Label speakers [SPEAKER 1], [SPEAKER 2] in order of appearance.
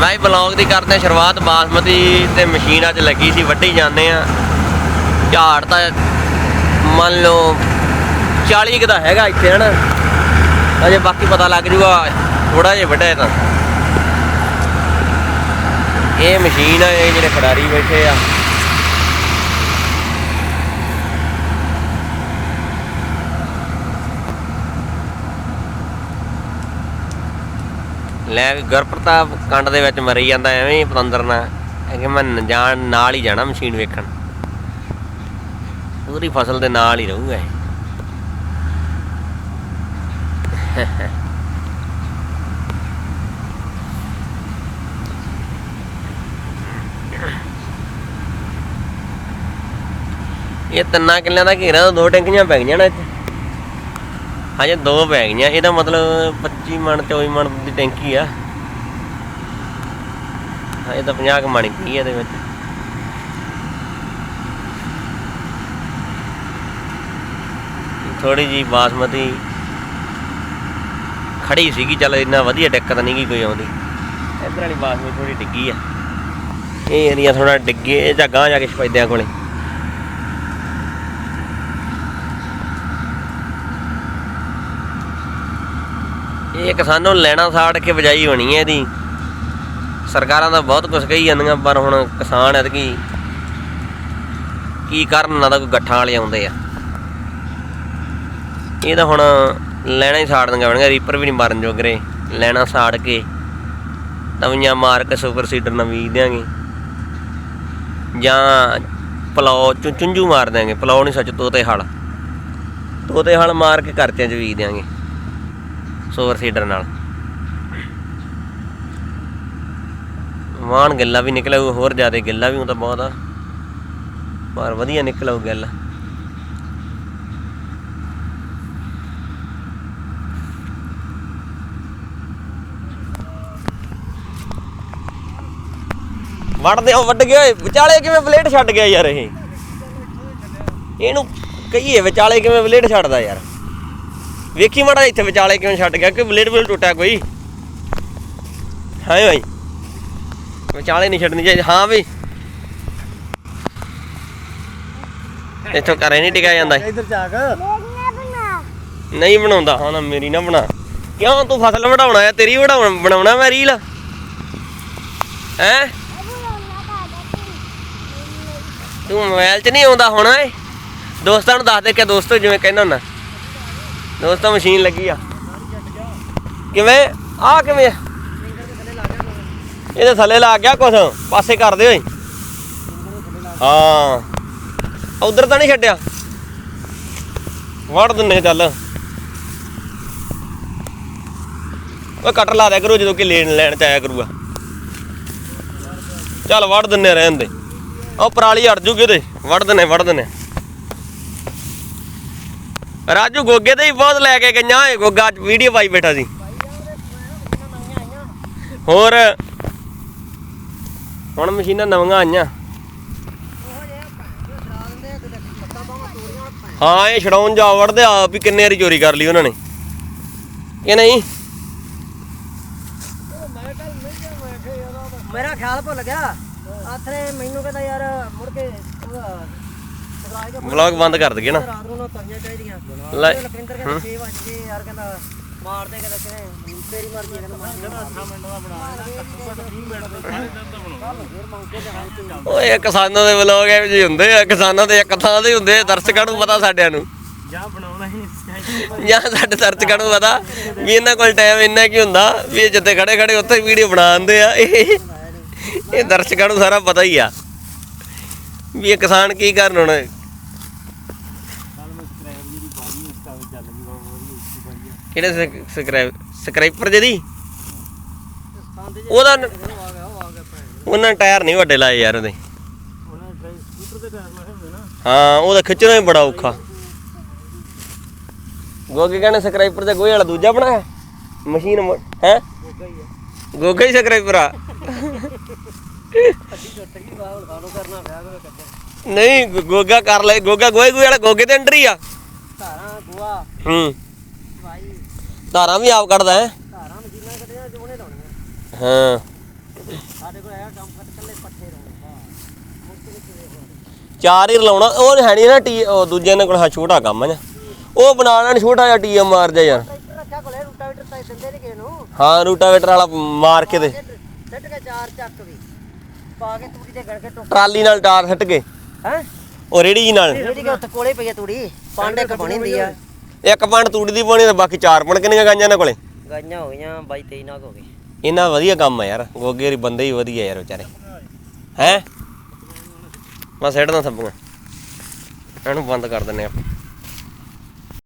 [SPEAKER 1] ਮੈਂ ਬਲੌਗ ਦੀ ਕਰਦੇ ਹਾਂ, ਸ਼ੁਰੂਆਤ ਬਾਸਮਤੀ ਤੇ ਮਸ਼ੀਨ ਅੱਜ ਲੱਗੀ ਸੀ, ਵੱਢੀ ਜਾਂਦੇ ਆ ਝਾੜ ਤਾਂ ਮੰਨ ਲਓ 40 ਕੁ ਦਾ ਹੈਗਾ ਇੱਥੇ, ਹਨਾ? ਅਜੇ ਬਾਕੀ ਪਤਾ ਲੱਗ ਜੂਗਾ ਥੋੜਾ ਜਿਹਾ ਵੱਡਾ ਹੈ ਤਾਂ। ਇਹ ਮਸ਼ੀਨ ਆ, ਇਹ ਜਿਹੜੇ ਖਿਡਾਰੀ ਬੈਠੇ ਆ। ਲੈ ਵੀ ਗੁਰਪ੍ਰਤਾਪ ਕੰਡ ਦੇ ਵਿੱਚ ਮਰੀ ਜਾਂਦਾ, ਐਵੇਂ ਹੀ ਪਤੰਦਰ ਨਾ ਕਿ ਮੈਂ ਜਾਣ, ਨਾਲ ਹੀ ਜਾਣਾ ਮਸ਼ੀਨ ਵੇਖਣ। ਪੂਰੀ ਫਸਲ ਦੇ ਨਾਲ ਹੀ ਰਹੂਗਾ ਇਹ। ਇਹ ਤਿੰਨਾਂ ਕਿੱਲਿਆਂ ਦਾ ਘੇਰਾ ਦੋ ਟੈਂਕੀਆਂ ਪੈ ਗਈਆਂ ਨਾ ਇੱਥੇ। ਹਜੇ ਦੋ ਪੈ ਗਈਆਂ, ਇਹਦਾ ਮਤਲਬ 25 ਮਣ 24 ਮਣ ਦੀ ਟੈਂਕੀ ਆ। ਹਜੇ ਤਾਂ 50 ਕੁ ਮਣ ਪਈ ਇਹਦੇ ਵਿੱਚ। ਥੋੜੀ ਜੀ ਬਾਸਮਤੀ ਖੜੀ ਸੀਗੀ, ਚੱਲ ਇੰਨਾ ਵਧੀਆ ਦਿੱਕਤ ਨਹੀਂ ਗੀ ਕੋਈ ਆਉਂਦੀ। ਇੱਧਰ ਵਾਲੀ ਬਾਸਮਤੀ ਥੋੜੀ ਡਿੱਗੀ ਆ। ਇਹ ਏਰੀਆ ਥੋੜਾ ਡਿੱਗੇ ਜਾਂ ਗਾਂ ਜਾ ਕੇ ਸਪੈਦਿਆਂ ਕੋਲੇ। ਇਹ ਕਿਸਾਨੋਂ ਲੈਣਾ ਸਾੜ ਕੇ ਬਜਾਈ ਹੋਣੀ ਹੈ ਇਹਦੀ। ਸਰਕਾਰਾਂ ਦਾ ਬਹੁਤ ਕੁਝ ਕਹੀ ਜਾਂਦੀਆਂ, ਪਰ ਹੁਣ ਕਿਸਾਨ ਐਤਕੀ ਕੀ ਕਰਨ, ਨਾ ਦਾ ਕੋਈ ਗੱਠਾਂ ਵਾਲੇ ਆਉਂਦੇ ਆ। ਇਹ ਤਾਂ ਹੁਣ ਲੈਣਾ ਹੀ ਸਾੜ ਦਿੰਗਾ ਬਣਗਾ ਰੀਪਰ ਵੀ ਨਹੀਂ ਮਾਰਨ ਜੋਗਰੇ। ਲੈਣਾ ਸਾੜ ਕੇ ਤਵੀਆਂ ਮਾਰ ਕੇ ਸੁਪਰ ਸੀਡਰ ਨਾਲ ਬੀਜ ਦਿਆਂਗੇ। ਜਾਂ ਪਲਾਉ ਚੁੰ, ਚੁੰਝੂ ਮਾਰ ਦਿਆਂਗੇ ਪਲਾਉ ਨਹੀਂ ਸੱਚ ਤੋਤੇ ਹਲ ਤੋਤੇ ਹਲ ਮਾਰ ਕੇ ਕਰਤਿਆਂ ਚ ਬੀਜ ਦਿਆਂਗੇ। ਸੁਪਰ ਸੀਡਰ ਨਾਲ। ਵਾਣ ਗੱਲਾ ਵੀ ਨਿਕਲਿਆ ਹੋਰ ਜ਼ਿਆਦਾ ਗੱਲਾ ਵੀ ਹੁੰਦਾ ਬਹੁਤ ਆ। ਪਰ ਵਧੀਆ ਨਿਕਲਿਆ ਉਹ ਗੱਲ। ਵੜਦੇ ਹੋ, ਵੱਢ ਗਿਆ ਓਏ। ਵਿਚਾਲੇ ਕਿਵੇਂ ਬਲੇਡ ਛੱਡ ਗਿਆ ਯਾਰ ਇਹ? ਇਹਨੂੰ ਕਹੀਏ, ਵਿਚਾਲੇ ਕਿਵੇਂ ਬਲੇਡ ਛੱਡਦਾ ਯਾਰ? ਵੇਖੀ ਮੜਾ ਇੱਥੇ ਵਿਚਾਲੇ ਕਿਵੇਂ ਛੱਡ ਗਿਆ ਕਿ ਬਲੇਡ ਬਲੇਡ ਟੁੱਟਿਆ ਕੋਈ। ਹਾਏ ਭਾਈ ਵਿਚਾਲੇ ਨਹੀਂ ਛੱਡਣੀ ਚਾਹੀਦੀ ਹਾਂ ਵੀ ਇੱਥੋਂ ਘਰੇ ਨਹੀਂ ਟਿਕਿਆ ਜਾਂਦਾ।
[SPEAKER 2] ਇਧਰ ਜਾ ਕੇ।
[SPEAKER 1] ਨਹੀਂ ਬਣਾਉਂਦਾ ਹਾਂ ਨਾ ਮੇਰੀ ਨਾ ਬਣਾ। ਕਿਉਂ ਤੂੰ ਫਸਲ ਵਢਾਉਣਾ ਆ ਤੇਰੀ ਵਢਾਉਣ ਬਣਾਉਣਾ ਮੈਂ ਰੀਲ? ਹੈ? ਤੂੰ ਮੋਬਾਈਲ 'ਚ ਨਹੀਂ ਆਉਂਦਾ ਹੁਣ ਏ। ਦੋਸਤਾਂ ਨੂੰ ਦੱਸ ਦੇ ਕਿ ਦੋਸਤੋ ਜਿਵੇਂ ਕਹਿੰਦਾ ਹੁੰਦਾ। ਦੋਸਤੋ, ਮਸ਼ੀਨ ਲੱਗੀ ਆ। ਕਿਵੇਂ? ਆ? ਕਿਵੇਂ ਇਹਦੇ ਥੱਲੇ ਲੱਗ ਗਿਆ ਕੁਛ। ਪਾਸੇ ਕਰ ਦੇ ਓਏ ਹਾਂ। ਉਧਰ ਤਾਂ ਨਹੀਂ ਛੱਡਿਆ। ਵੜ ਦਿੰਨੇ ਚੱਲ। ਓਏ ਕਟਰ ਲਾ ਦਿਆ ਕਰੋ ਜਦੋਂ ਕਿ ਲੈਣ ਲੈਣ ਚ ਆਇਆ ਕਰੂਗਾ। ਚੱਲ, ਵੜ ਦਿੰਨੇ ਰਹਿਣ ਦੇ। ਉਹ ਪਰਾਲੀ ਅੜ ਜੂਗੀ ਉਹਦੇ। ਵੜ ਦਿੰਨੇ ਵੜ ਦਿੰਨੇ ਰਾਜੂ ਗੋਗੇ ਤੇ ਹੀ ਬਹੁਤ ਲੈ ਕੇ ਗਈਆਂ। ਏ ਗੋਗਾ, ਅੱਜ ਵੀਡੀਓ ਪਾਈ ਬੈਠਾ ਸੀ। ਹੋਰ? ਹੁਣ ਮਸ਼ੀਨਾਂ ਨਵੀਆਂ ਆਈਆਂ। ਹਾਂ, ਇਹ ਛਡਾਉਣ ਜਾ ਵੜਦੇ ਆ ਵੀ ਕਿੰਨੇ ਵਾਰੀ ਚੋਰੀ ਕਰ ਲਈ ਉਹਨਾਂ ਨੇ। ਕਿ ਨਹੀਂ?
[SPEAKER 2] ਮੇਰਾ ਖਿਆਲ ਭੁੱਲ ਗਿਆ। ਆਥਰੇ ਮੈਨੂੰ ਕਹਿੰਦਾ ਯਾਰ ਮੁੜ ਕੇ
[SPEAKER 1] ਵਲੌਗ ਬੰਦ ਕਰ ਦਈਏ ਨਾ।
[SPEAKER 2] ਰਾਤ ਨੂੰ ਨਾ ਤਵੀਆਂ ਚਾਹੀਦੀਆਂ।
[SPEAKER 1] ਲੈ।
[SPEAKER 2] ਲਖਿੰਦਰ ਕਹਿੰਦਾ 6 ਵਜ ਗਏ ਯਾਰ ਕਹਿੰਦਾ ਮਾਰ ਦੇ ਕਹਿੰਦਾ ਕਿਵੇਂ? ਤੇਰੀ ਮਰਜ਼ੀ ਹੈ ਕਹਿੰਦਾ ਮਾਰ 10 ਮਿੰਟ ਦਾ। ਬਣਾ
[SPEAKER 1] ਓਏ ਕਿਸਾਨਾਂ ਦੇ ਵਲੌਗ ਇਹੋ ਜਿਹੇ ਹੁੰਦੇ ਆ ਕਿਸਾਨਾਂ ਦੇ ਇੱਕ ਥਾਂ ਦੇ ਹੁੰਦੇ ਆ ਦਰਸ਼ਕਾਂ ਨੂੰ ਪਤਾ ਸਾਡਿਆਂ ਨੂੰ।
[SPEAKER 2] ਜਾਂ ਬਣਾਉਣਾ ਹੀ
[SPEAKER 1] ਜਾਂ ਸਾਡੇ ਦਰਸ਼ਕਾਂ ਨੂੰ ਪਤਾ ਵੀ ਇਹਨਾਂ ਕੋਲ ਟਾਈਮ ਇੰਨਾ ਕੀ ਹੁੰਦਾ ਵੀ ਇਹ ਜਿੱਥੇ ਖੜੇ ਖੜੇ ਉੱਥੇ ਵੀਡੀਓ ਬਣਾਉਂਦੇ ਆ। ਇਹ ਇਹ ਦਰਸ਼ਕਾਂ ਨੂੰ ਸਾਰਾ ਪਤਾ ਹੀ ਆ। ਵੀ ਇਹ ਕਿਸਾਨ ਕੀ ਕਰਨ ਹੁਣ? ਕਿਹੜੇ ਸਬਸਕ੍ਰਾਈਬ ਸਬਸਕ੍ਰਾਈਬਰ ਜਿਹਦੀ? ਉਹਦਾ ਉਹਨਾਂ ਟਾਇਰ ਨਹੀਂ ਵੱਡੇ ਲਾਏ ਯਾਰ ਉਹਦੇ। ਹਾਂ ਉਹਦਾ ਖਿੱਚਣਾ ਹੀ ਬੜਾ ਔਖਾ। ਗੋਗੇ ਕਹਿੰਦੇ ਸਬਸਕ੍ਰਾਈਬਰ ਤੇ ਗੋਹੇ ਵਾਲਾ ਦੂਜਾ ਬਣਾਇਆ? ਮਸ਼ੀਨ ਹੈ?
[SPEAKER 2] ਗੋਗਾ ਹੀ ਆ
[SPEAKER 1] ਆ। ਨਹੀਂ, ਗੋਗਾ ਕਰ ਲੈ, ਗੋਗਾ ਗੋਹੇ ਗੋਹੇ ਵਾਲਾ ਗੋਗੇ ਤੇ ਅੰਡਰ ਹੀ ਆ। ਹੂੰ।
[SPEAKER 2] ਵਾਈ
[SPEAKER 1] ਧਾਰਾਂ ਵੀ ਆਪ ਕੱਢਦਾ ਹੈ।
[SPEAKER 2] ਧਾਰਾਂ ਮਸ਼ੀਨਾਂ ਕੱਢੀਆਂ ਜੋ ਉਹਨੇ ਲਾਉਣੀਆਂ।
[SPEAKER 1] ਹਾਂ।
[SPEAKER 2] ਸਾਡੇ ਕੋਲ ਹੈਗਾ ਕੰਮ ਕੱਲੇ ਪੱਠੇ ਹੋ।
[SPEAKER 1] ਚਾਰ ਹੀ ਲਾਉਣਾ ਉਹ ਹੈ ਨਹੀਂ ਨਾ ਟੀ ਉਹ ਦੂਜੇ ਨੇ ਕੋਲ ਹਾਂ ਛੋਟਾ ਕੰਮ ਹੈ ਉਹ ਬਣਾ ਲੈਣ ਛੋਟਾ ਜਿਹਾ ਟੀਐਮ ਮਾਰ ਜਾ ਯਾਰ।
[SPEAKER 2] ਟਰੈਕਟਰ ਰੱਖਿਆ ਕੋਲੇ ਰੂਟਾਵੀਟਰ ਤਾਂ ਦਿੰਦੇ ਨਹੀਂ ਕਿਸੇ ਨੂੰ।
[SPEAKER 1] ਹਾਂ ਰੂਟਾਵੇਟਰ ਵਾਲਾ ਮਾਰ ਕੇ ਦੇ।
[SPEAKER 2] ਸੱਟ ਕੇ ਚਾਰ ਚੱਕ ਵੀ। ਪਾ ਕੇ ਤੂੜੀ ਤੇ ਗੜ ਕੇ
[SPEAKER 1] ਟਰਾਲੀ ਨਾਲ ਟਾਰ ਸੱਟ ਕੇ।
[SPEAKER 2] ਹੈ?
[SPEAKER 1] ਉਹ ਰੇੜੀ ਜੀ ਨਾਲ।
[SPEAKER 2] ਜਿਹੜੀ ਕਿ ਉੱਥੇ ਕੋਲੇ ਪਈ ਆ ਤੂੜੀ। ਪਾਂਡੇ ਕ ਬਣੀ ਹੁੰਦੀ ਆ।
[SPEAKER 1] ਇੱਕ ਪੰਡ ਤੂੜੀ ਦੀ ਪਾਉਣੀ ਤੇ ਬਾਕੀ ਚਾਰ ਪੰਡ ਕਿੰਨੀਆਂ ਗਾਈਆਂ ਇਹਨਾਂ ਕੋਲੇ?
[SPEAKER 2] ਗਾਈਆਂ ਹੋ ਗਈਆਂ 22 23 ਨਾਗ ਹੋ ਗਏ।
[SPEAKER 1] ਇਹਨਾਂ ਵਧੀਆ ਕੰਮ ਆ ਯਾਰ ਗੋਗੇ ਵਾਲੀ ਬੰਦੇ ਹੀ ਵਧੀਆ ਯਾਰ ਵਿਚਾਰੇ। ਹੈ? ਮੈਂ ਸੈੱਟ ਦਾ ਸੱਬੂਗਾ ਇਹਨੂੰ ਬੰਦ ਕਰ ਦਿੰਨੇ ਆਪਾਂ।